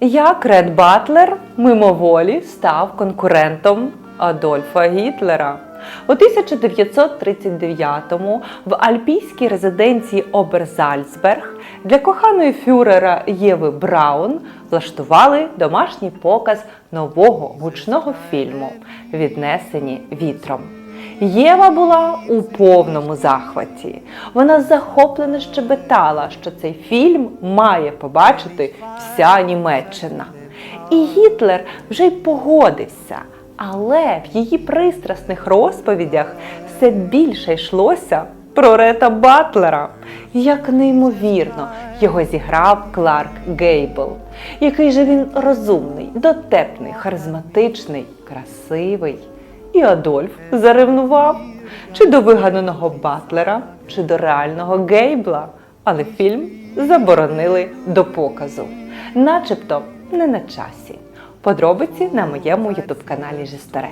Як Ред Батлер мимоволі став конкурентом Адольфа Гітлера. У 1939-му в альпійській резиденції Оберзальцберг для коханої фюрера Єви Браун влаштували домашній показ нового гучного фільму Віднесені вітром. Єва була у повному захваті. Вона захоплено щебетала, що цей фільм має побачити вся Німеччина. І Гітлер вже й погодився, але в її пристрасних розповідях все більше йшлося про Рета Батлера. Як неймовірно його зіграв Кларк Гейбл. Який же він розумний, дотепний, харизматичний, красивий. І Адольф заревнував чи до вигаданого Батлера, чи до реального Гейбла. Але фільм заборонили до показу, начебто не на часі. Подробиці на моєму ютуб каналі Жестере.